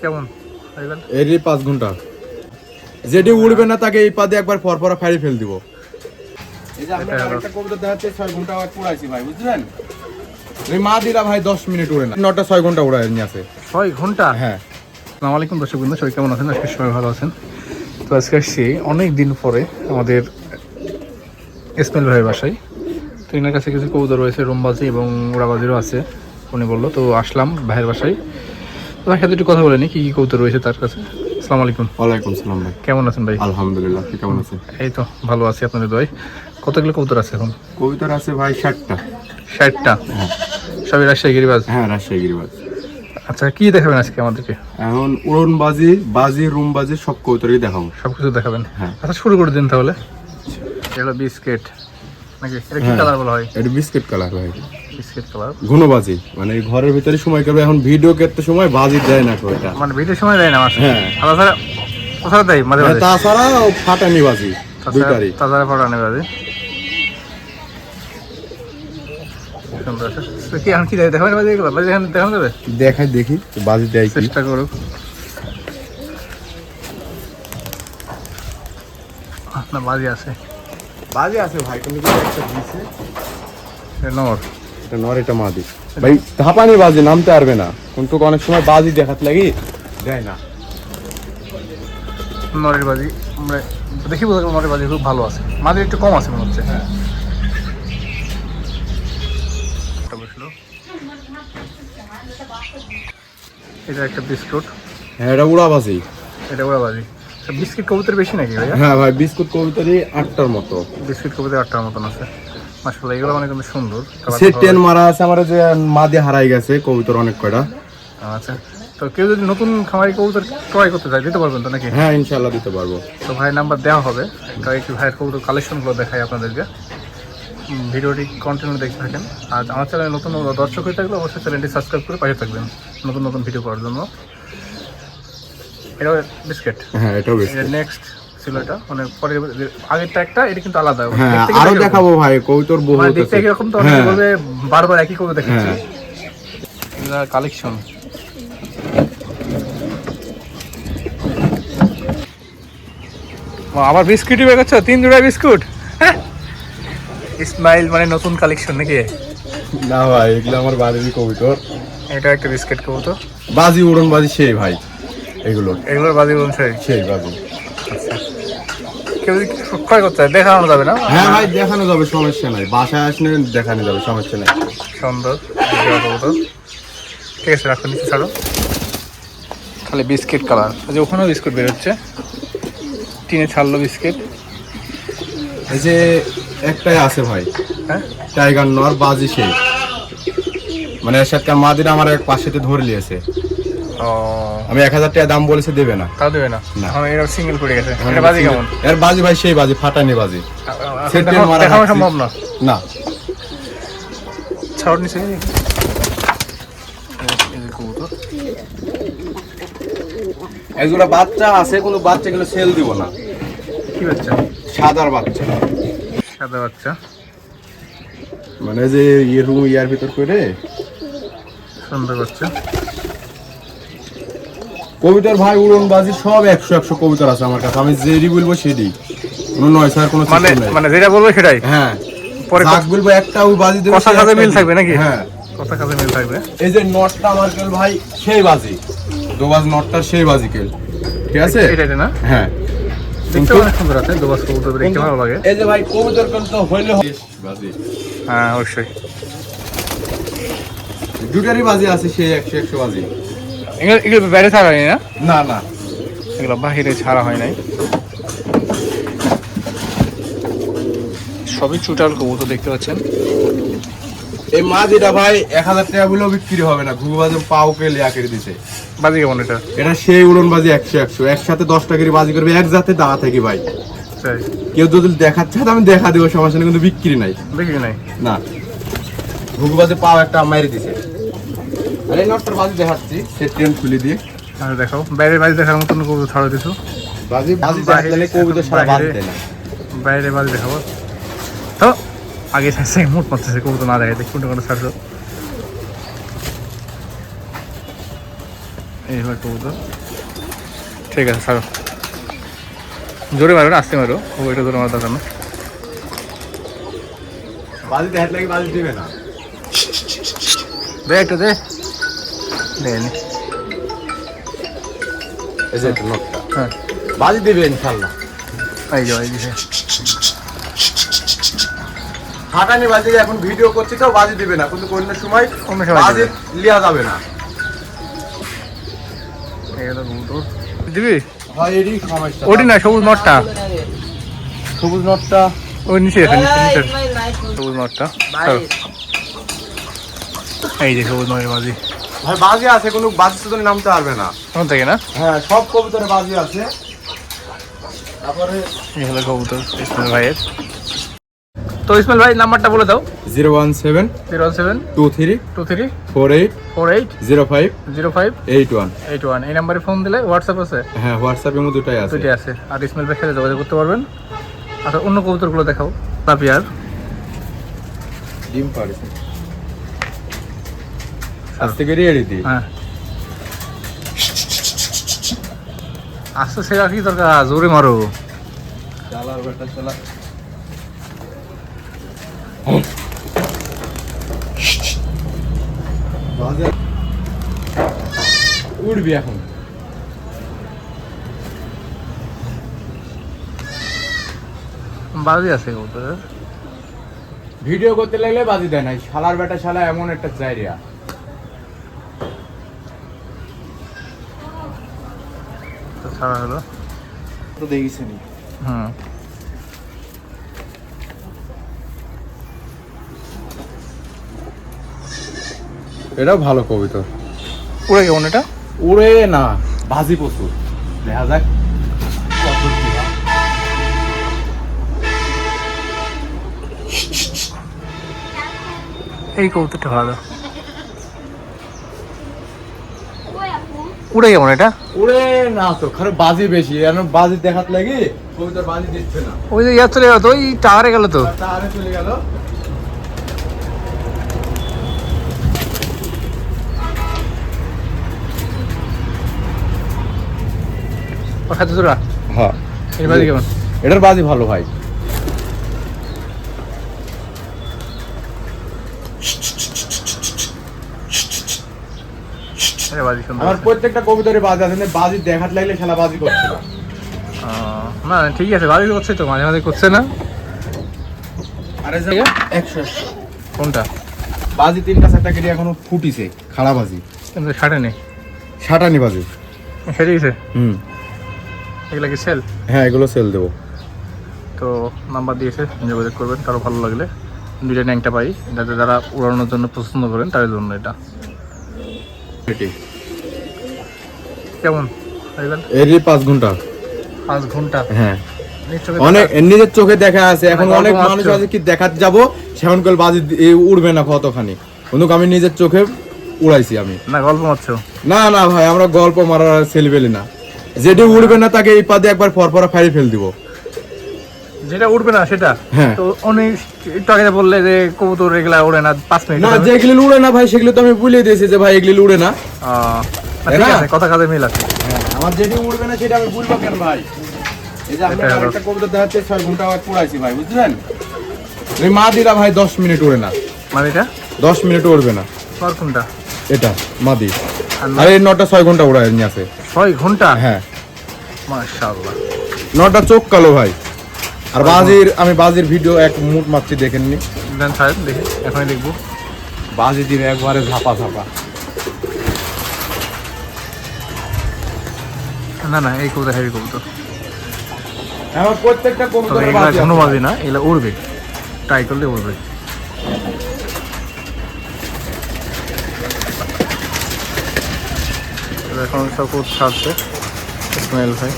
কেমন? এরই পাঁচ ঘণ্টা। যেটি উড়বে না তাকে এই পাদে একবার পরপরা ফাড়ি ফেল দিব। এই যে আমরা এটা হলো- কবুতর দেখাচ্ছে ছয় ঘণ্টা উড়াইছি ভাই বুঝলেন? এই মা দিরা ভাই দশ মিনিট উড়ে না। নটা ছয় ঘণ্টা উড়াই নিয়ে আছে ছয় ঘণ্টা? হ্যাঁ। আসসালামু আলাইকুম দর্শক বন্ধু সবাই কেমন আছেন? আজকে সবাই ভালো আছেন। তো আজকে আসছি অনেক দিন পরে আমাদের ইসমাইল ভাইয়ের বাসায়। তো এনার কাছে কিছু কবুতর রয়েছে রুমবাজি এবং ওড়াবাজিরও আছে উনি বলল। তো আসলাম ভাইয়ের বাসায়। তো সাথে একটু কথা বলে নিই কী কী কবুতর রয়েছে তার কাছে? আসসালামু আলাইকুম। ওয়ালাইকুম সালাম ভাই। কেমন আছেন ভাই? আলহামদুলিল্লাহ আপনি কেমন আছেন? এই তো ভালো আছি আপনাদের দয় কতগুলো কবুতর আছে এখন? কবুতর আছে ভাই ষাটটা। ষাটটা? হ্যাঁ। সবই রাজশাহী গিরিবাজ? হ্যাঁ রাজশাহী গিরিবাজ। আচ্ছা কি দেখাবেন আজকে আমাদেরকে? এখন উড়ন বাজি বাজি রুম বাজি সব কবুতরই দেখাবো। সব কিছু দেখাবেন? হ্যাঁ। আচ্ছা শুরু করে দিন তাহলে। এটা বিস্কিট নাকি? এটা কি হ্যাঁ। কালার বলা হয়? এটা বিস্কিট কালার ভাই বিস্কিট কালার বাজি মানে ঘরের ভিতরে সময় করবে এখন ভিডিও করতে সময় বাজি দেয় না কেউ এটা। মানে ভিডিওর সময় দেয় না মাসে হ্যাঁ। তাছাড়া কোথাও দেয় মাঝে মানে মাঝে। তাছাড়া ফাটানি বাজি দুইটারই তাছাড়া ফটো আনে বাজে কি এখন কি দেয়? দেখাবেন বাজে এগুলো? বাজে এখন দেখানো যাবে? দেখাই দেখি বাজি দেয় চেষ্টা করুক। না বাজি আছে। বাজি আছে ভাই তুমি কি একটা দিছে নর এটা নর এটা মাদি। ভাই ধাপানি বাজি নামতে পারবে না। কিন্তু অনেক সময় বাজি দেখাতে লাগি? দেয় না। নরের বাজি আমরা দেখি বোঝা গেল নরের বাজি খুব ভালো আছে। মাঝে একটু কম আছে মনে হচ্ছে। হ্যাঁ। এটা একটা বিস্কুট। হ্যাঁ এটা উড়া বাজি। এটা ওরা বাজি। বিস্কিট কবুতর বেশি নাকি ভাইয়া? হ্যাঁ ভাই বিস্কুট কবিতারই আটটার মতো। বিস্কিট কবুতর আটটার মতন আছে। মাসাল্লাহ এগুলো অনেক সুন্দর। colour টেন মারা আছে আমার যে মাদি হারাই গেছে কবুতর অনেক কয়টা। আচ্ছা তো কেউ যদি নতুন খামারি কবুতর ক্রয় করতে চায় দিতে পারবেন তো নাকি? হ্যাঁ ইনশাল্লাহ দিতে পারব। তো ভাইয়ের নাম্বার দেওয়া হবে কয়েকটি ভাইয়ের কবুতর কালেকশনগুলো দেখাই আপনাদেরকে। ভিডিওটি কন্টিনিউ দেখতে থাকেন। আর আমার চ্যানেলে নতুন দর্শক হয়ে থাকলে অবশ্যই চ্যানেলটি সাবস্ক্রাইব করে পাশে থাকবেন নতুন নতুন ভিডিও করার জন্য। এটা বিস্কিট হ্যাঁ এটাও এটা নেক্সট ছিল এটা। মানে পরে আগেরটা একটা এটা কিন্তু আলাদা। হ্যাঁ আরও দেখাবো ভাই কবুতর বহু মানে দেখতে একই রকম তো অনেকে হ্যাঁ। বলবে বারবার একই করে দেখাচ্ছি। হ্যাঁ। কালেকশন আবার বিস্কুটই বের করছ? তিন জোড়া বিস্কুট? হ্যাঁ। ইসমাইল মানে নতুন কালেকশন নাকি? না ভাই এগুলো আমার বাড়িরই কবুতর। এটা একটা বিস্কিট করব তো বাজি উড়ন বাজি সেই ভাই এগুলো। এগুলোর বাজি বলুন সেই? সেই বাজি। কেউ ক্রয় করতে দেখানো যাবে না? হ্যাঁ ভাই দেখানো যাবে সমস্যা নাই। বাসায় আসলে দেখানো যাবে সমস্যা নাই। সুন্দর। ঠিক আছে রাখো নিচে ছাড়ো। খালি বিস্কিট কালার। যে ওখানেও বিস্কুট বেরোচ্ছে। টিনে ছাড়লো বিস্কিট। এই যে একটাই আছে ভাই। হ্যাঁ? টাইগার নর বাজি সেই। মানে সাথে মাদিরা আমার এক পাশেতে ধরে নিয়েছে। আমি এক হাজার টাকা দাম বলেছে দেবে না। তাও দেবে না। এখন এটা সিঙ্গেল করে গেছে। এটা বাজি কেমন? এর বাজি ভাই সেই বাজি ফাটানি বাজি। সেট টেন মারা দেখানো সম্ভব না? না। ছাড় এই এগুলো বাচ্চা আছে কোনো বাচ্চা গুলো সেল দিব না। কি বাচ্চা? সাদার বাচ্চা। সাদা বাচ্চা। মানে যে ইয়ে রুম ইয়ার ভিতর করে সুন্দর বাচ্চা। কবিতার ভাই উড়ন বাজি সব একশো একশো কবিতার আছে আমার কাছে। আমি যেটি বলব সেটি। কোনো নয় স্যার কোনো মানে মানে যেটা বলব সেটাই? হ্যাঁ। পরে যাক বলব একটা ওই বাজি দেবে কথা কাজে মিল থাকবে নাকি? হ্যাঁ। কথা কাজে মিল থাকবে। এই যে নটটা আমার কেল ভাই সেই বাজি। দোবাজ নটটা সেই বাজি কেল ঠিক আছে? এটা না? হ্যাঁ। সুন্দর আছে দুবাস কবুতর দেখতে ভালো লাগে। এই যে ভাই কবুতর কেল তো হইলে বাজি। হ্যাঁ অবশ্যই। দুটারই বাজি আছে সেই একশো একশো বাজি। এগুলো এগুলো বাইরে ছাড়া হয়নি না? না না। এগুলো বাহিরে ছাড়া হয় নাই। সবই চুটাল কবুতর দেখতে পাচ্ছেন। এই মাছ এটা ভাই এক হাজার টাকা বলেও বিক্রি হবে না। ঘুঘু বাজে পাও কে লিয়া করে দিছে? বাজি কেমন এটা? এটা সেই উড়ন বাজি একশো একশো। একসাথে দশ টাকারই বাজি করবে এক জাতে দাঁড়া থাকি ভাই। তাই? কেউ যদি দেখাচ্ছে আমি দেখা দেবো সমস্যা নেই কিন্তু বিক্রি নাই। দেখি নাই? না। ঘুঘু বাজে পাও একটা মারি দিছে। আরে নটটার বাজি দেখাচ্ছি। সে খুলে দিয়ে। দেখাও। বাইরে বাজি দেখার মতন কবুতর ছাড়া দিছো বাজি বাজি দেখালে কবিতা সারা বাজি দেয় না। বাইরে বাজি দেখাবো। তো আগে ছাড়ছে মুট মারতেছে কবুতর না দেখাইতে। কোনটা কোনটা ছাড়ছো এই কবুতর ঠিক আছে ছাড়ো। জোরে মারো না আস্তে মারো। ও এটা জোরে মারা দরকার না। বাজি দেখাত লাগে বাজি দিবে না। দে একটু দে। দেয়নি এই যে একটা হ্যাঁ বাজি দিবে ইনশাল্লাহ এই যে এই যে হাঁটানি বাজি এখন ভিডিও করছি তো বাজি দিবে না কিন্তু অন্য সময় অন্য সময় বাজি। লিয়া যাবে না দিবি হয় ওটি না সবুজ নটটা সবুজ নটটা ওই নিচে আছে নিচে নিচে সবুজ নটটা এই যে সবুজ নটের বাজি ভাই বাজি আছে কোনো বাজি শুধু নামতে পারবে না। কোন থেকে না? হ্যাঁ সব কবুতরে বাজি আছে। তারপরে এই হলো কবুতর ইসমাইল ভাইয়ের। তো ইসমাইল ভাই নাম্বারটা বলে দাও। Zero one seven zero seven two three two three four eight four eight zero five zero five eight one. Eight one. এই নাম্বারে ফোন দিলে হোয়াটসঅ্যাপ আছে? হ্যাঁ হোয়াটসঅ্যাপের মধ্যে দুটাই আছে। দুইটাই আছে। আর ইসমাইল ভাইয়ের সাথে যোগাযোগ করতে পারবেন। আচ্ছা অন্য কবুতরগুলো দেখাও। পাপিয়ার। ডিম পাড়ছে। আস্তে করে এড়িয়ে দিই হ্যাঁ। আস্তে সেরা কি দরকার? জোরে মারো। চালার বেটা চালা। উড়বি এখন। বাজি আছে ভিডিও করতে লাগলে বাজি দেয় নাই। শালার বেটা শালা এমন একটা জায়গা ছাড়া হলো। তো দেখিস নি হুম। এটাও ভালো কবিতা। উড়ে কেমন এটা? উড়ে না ভাজি প্রচুর। দেখা যাক। এই কবুতরটা ভালো। উড়ে কেমন এটা? উড়ে না তো খারাপ বাজি বেশি। কারণ বাজি দেখাত লাগে কবিতার বাজি দিচ্ছে না। ওই যে ইয়ার চলে গেল তো ওই টাওয়ারে গেল তো। তারে চলে গেল। হ্যাঁ। এই বাজি কেমন? এটার বাজি ভালো ভাই। এটা বাজি সুন্দর আমার প্রত্যেকটা কবিতারে বাজি আছে কিন্তু বাজি দেখাত লাগলে খেলা বাজি করছে না না না, ঠিক আছে বাজি করছে তো মাঝে মাঝে করছে না। আরে? একশো কোনটা? বাজি তিনটা চারটা কেটে এখনও ফুটিছে খাড়া বাজি। কিন্তু নেই সাটানি বাজি। সেরে গেছে? হুম। এগুলা কি সেল হ্যাঁ এগুলো সেল দেবো। তো নাম্বার দিয়েছে যোগাযোগ করবেন কারও ভালো লাগলে। দুইটা ন্যাংটা পাই। যাতে যারা উড়ানোর জন্য পছন্দ করেন তাদের জন্য এটা। কেমন? এরই পাঁচ ঘণ্টা। পাঁচ ঘণ্টা? হ্যাঁ। অনেক নিজের চোখে দেখা আছে। এখন মানে অনেক মানুষ আছে কি দেখাতে যাব সেমন করে বাজি উড়বে না কতখানি। কিন্তু আমি নিজের চোখে উড়াইছি আমি। না গল্প মারছো না না ভাই আমরা গল্প মারার ছেলেবেলি না। যেটি উড়বে না তাকে এই পাদে একবার ফরফরা ফাড়ি ফেল দিব। যেটা উঠবে না সেটা? হ্যাঁ। তো অনেক বললে যে কবুতর এগুলা উড়ে না পাঁচ মিনিট না যেগুলি উড়ে না ভাই সেগুলো তো আমি বলে দিয়েছি যে ভাই এগুলি উড়ে না। ঠিক? আছে কথা কাজে মিল আছে। আমার যেটি উড়বে না সেটা আমি বলব কেন ভাই? এই যে এটা একটা কবিতা দেখাচ্ছে ছয় ঘণ্টা পুরাইছি ভাই বুঝলেন? এই মা দিলা ভাই দশ মিনিট উড়ে না। মানে এটা দশ মিনিট উড়বে না। তোমার কোনটা? এটা মাদি। আর আর এই নটা ছয় ঘণ্টা উড়াই নিয়ে আছে। ছয় ঘণ্টা? হ্যাঁ। মাশাআল্লাহ। নটা চোখ কালো ভাই। আর বাজির আমি বাজির ভিডিও এক মুট মাত্র দেখেননি? দেন সাহেব দেখি এখনই দেখব। বাজি দিবে একবারে ঝাপা ঝাপা। না না এই কবুতর হেভি কবুতর। আমার প্রত্যেকটা এগুলা। বাজি না এগুলা উড়বে। ট্রাই করলে উড়বে। এখন সব ছাড়ছে ইসমাইল ভাই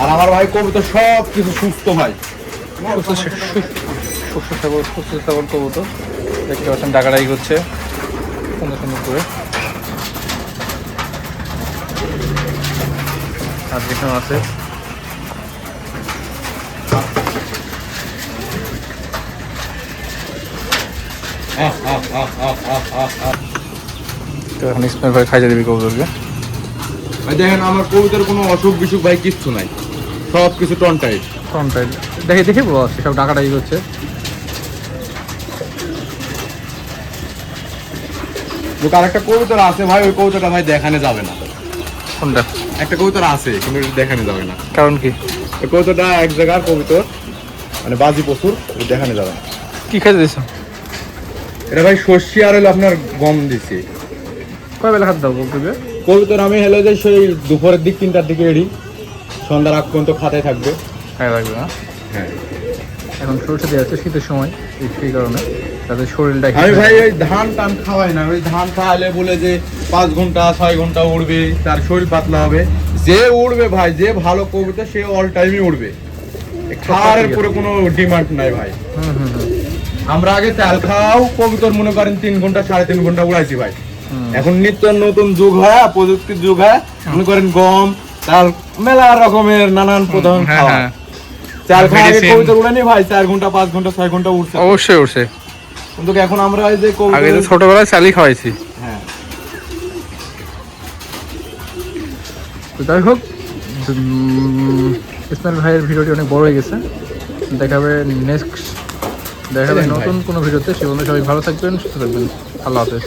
আর আমার ভাই কবুতর সব কিছু সুস্থ ভাই। সুস্থ সুস্থ কবুতর। দেখতে পাচ্ছেন ডাকাডাকি করছে সুন্দর সুন্দর করে। আর যেখানে আছে। তো এখন ইসমাইল ভাই খাইতে দিবি কবুতরকে। ভাই দেখেন আমার কবিতার কোনো অসুখ বিসুখ ভাই কিচ্ছু নাই। সব কিছু টনটাই। ফ্রন্টাইল দেখে দেখে বলো আজকে সব ডাকাটাই করছে। লোক আর একটা কবিতার আছে ভাই ওই কবিতাটা ভাই দেখানো যাবে না। কোনটা? একটা কবিতার আছে কিন্তু দেখানো যাবে না। কারণ কি? কবিতাটা এক জায়গার কবিতর মানে বাজি প্রচুর দেখানো যাবে না। কি খাইতে দিছ? এটা ভাই শস্য আর হলো আপনার গম দিছি। কয় বেলা খাতে দাও কবুতরকে কবিতর আমি হেলে যে সেই দুপুরের দিক তিনটার দিকে এড়ি সন্ধ্যার আগ পর্যন্ত খাতায় থাকবে। খাই লাগবে না। হ্যাঁ। এখন সরষে দেওয়া আছে শীতের সময় এই সেই কারণে। তাদের শরীরটা আমি ভাই ওই ধান টান খাওয়াই না। ওই ধান খাওয়ালে বলে যে পাঁচ ঘণ্টা ছয় ঘণ্টা উড়বে তার শরীর পাতলা হবে। যে উড়বে ভাই যে ভালো কবিতা সে অল টাইমই উড়বে। খাওয়ার পুরো কোনো ডিমান্ড নাই ভাই। আমরা আগে চাল খাওয়াও কবিতর মনে করেন তিন ঘণ্টা সাড়ে তিন ঘণ্টা উড়াইছি ভাই। এখন নিত্য নতুন যুগ হয় প্রযুক্তির যুগ হয়। মনে করেন গম তার মেলা রকমের নানান প্রধান হ্যাঁ খাওয়া। হ্যাঁ। চাল খাওয়া আগে Medicine। কবিতর উড়ানি ভাই চার ঘণ্টা পাঁচ ঘণ্টা ছয় ঘণ্টা উঠছে অবশ্যই উঠছে কিন্তু এখন আমরা এই যে আগে তো ছোটবেলায় চালি খাওয়াইছি। হ্যাঁ। তো যাই হোক ইসমাইল ভাইয়ের ভিডিওটি অনেক বড় হয়ে গেছে। দেখা হবে নেক্সট দেখা হবে নতুন কোনো ভিডিওতে। সে বন্ধু সবাই ভালো থাকবেন সুস্থ থাকবেন। আল্লাহ হাফেজ।